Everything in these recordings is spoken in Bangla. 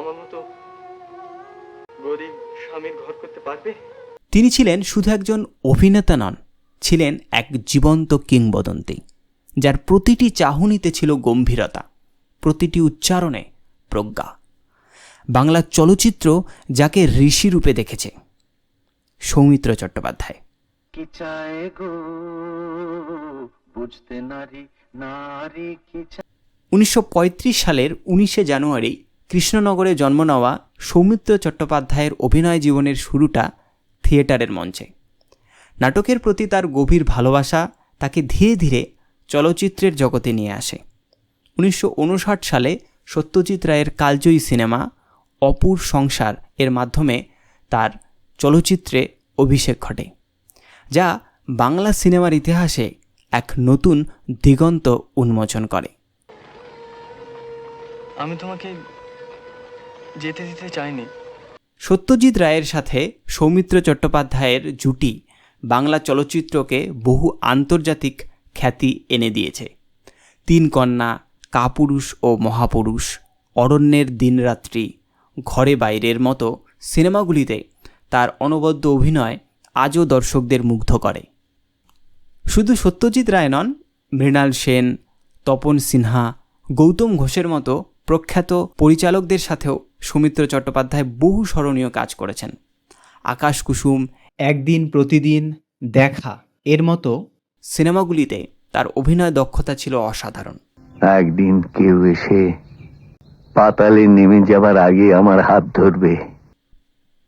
আমার মতো গরিব স্বামীর ঘর করতে পারবে? তিনি ছিলেন শুধু একজন অভিনেতা নন ছিলেন এক জীবন্ত কিংবদন্তি যার প্রতিটি চাহনিতে ছিল গম্ভীরতা প্রতিটি উচ্চারণে প্রজ্ঞা। বাংলা চলচ্চিত্র যাকে ঋষি রূপে দেখেছে সৌমিত্র চট্টোপাধ্যায়। কি চায় গো? বুঝতে নারী নারী কি উনিশশো সালের উনিশে জানুয়ারি কৃষ্ণনগরে জন্ম নেওয়া সৌমিত্র চট্টোপাধ্যায়ের অভিনয় জীবনের শুরুটা থিয়েটারের মঞ্চে। নাটকের প্রতি তার গভীর ভালোবাসা তাকে ধীরে ধীরে চলচ্চিত্রের জগতে নিয়ে আসে। উনিশশো উনষাট সালে সত্যজিৎ রায়ের কালজয়ী সিনেমা অপুর সংসার এর মাধ্যমে তার চলচ্চিত্রে অভিষেক ঘটে, যা বাংলা সিনেমার ইতিহাসে এক নতুন দিগন্ত উন্মোচন করে। আমি তোমাকে যেতে দিতে চাইনি। সত্যজিৎ রায়ের সাথে সৌমিত্র চট্টোপাধ্যায়ের জুটি বাংলা চলচ্চিত্রকে বহু আন্তর্জাতিক খ্যাতি এনে দিয়েছে। তিন কন্যা, কাপুরুষ ও মহাপুরুষ, অরণ্যের দিনরাত্রি, ঘরে বাইরের মতো সিনেমাগুলিতে তার অনবদ্য অভিনয় আজও দর্শকদের মুগ্ধ করে। শুধু সত্যজিৎ রায় নন, মৃণাল সেন, তপন সিনহা, গৌতম ঘোষের মতো প্রখ্যাত পরিচালকদের সাথেও সৌমিত্র চট্টোপাধ্যায় বহু স্মরণীয় কাজ করেছেন। আকাশ কুসুম একদিন প্রতিদিন দেখা এর মতো সিনেমাগুলিতে তার অভিনয় দক্ষতা ছিল অসাধারণ। একদিন কেউ এসে পাতালে নেমে যাবার আগে আমার হাত ধরবে।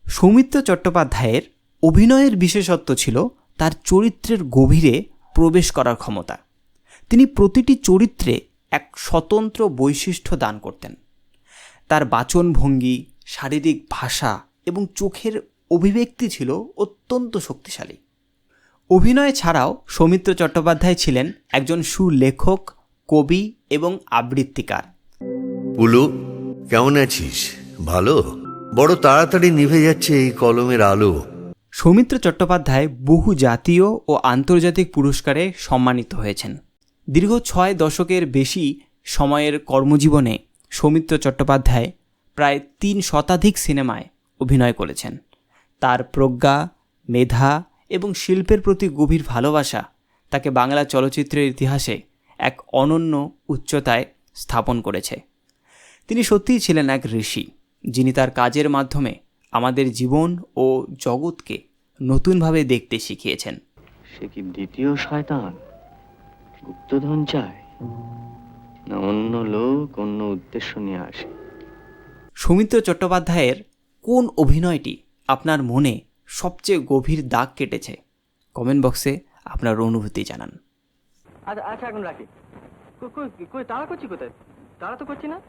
সৌমিত্র চট্টোপাধ্যায়ের অভিনয়ের বিশেষত্ব ছিল তার চরিত্রের গভীরে প্রবেশ করার ক্ষমতা। তিনি প্রতিটি চরিত্রে এক স্বতন্ত্র বৈশিষ্ট্য দান করতেন। তার বাচনভঙ্গি শারীরিক ভাষা এবং চোখের অভিব্যক্তি ছিল অত্যন্ত শক্তিশালী। অভিনয় ছাড়াও সৌমিত্র চট্টোপাধ্যায় ছিলেন একজন সুলেখক কবি এবং আবৃত্তিকার। পুলু কেমন আছিস? ভালো? বড় তাড়াতাড়ি নিভে যাচ্ছে এই কলমের আলো। সৌমিত্র চট্টোপাধ্যায় বহু জাতীয় ও আন্তর্জাতিক পুরস্কারে সম্মানিত হয়েছেন। দীর্ঘ ছয় দশকের বেশি সময়ের কর্মজীবনে সৌমিত্র চট্টোপাধ্যায় প্রায় তিন শতাধিক সিনেমায় অভিনয় করেছেন। তার প্রজ্ঞা, মেধা এবং শিল্পের প্রতি গভীর ভালোবাসা তাকে বাংলা চলচ্চিত্রের ইতিহাসে এক অনন্য উচ্চতায় স্থাপন করেছে। তিনি সত্যিই ছিলেন এক ঋষি, যিনি তার কাজের মাধ্যমে আমাদের জীবন ও জগৎকে নতুনভাবে দেখতে শিখিয়েছেন। সে কি দ্বিতীয় শয়তান? গুপ্তধন চায় না অন্য লোক অন্য উদ্দেশ্য নিয়ে আসে। সৌমিত্র চট্টোপাধ্যায়ের কোন অভিনয়টি আপনার মনে সবচেয়ে গভীর দাগ কেটেছে? কমেন্ট বক্সে আপনার অনুভূতি জানান। আচ্ছা আচ্ছা এখন রাখি। কই তাড়া করছি কোথায়? তাড়া তো করছি না।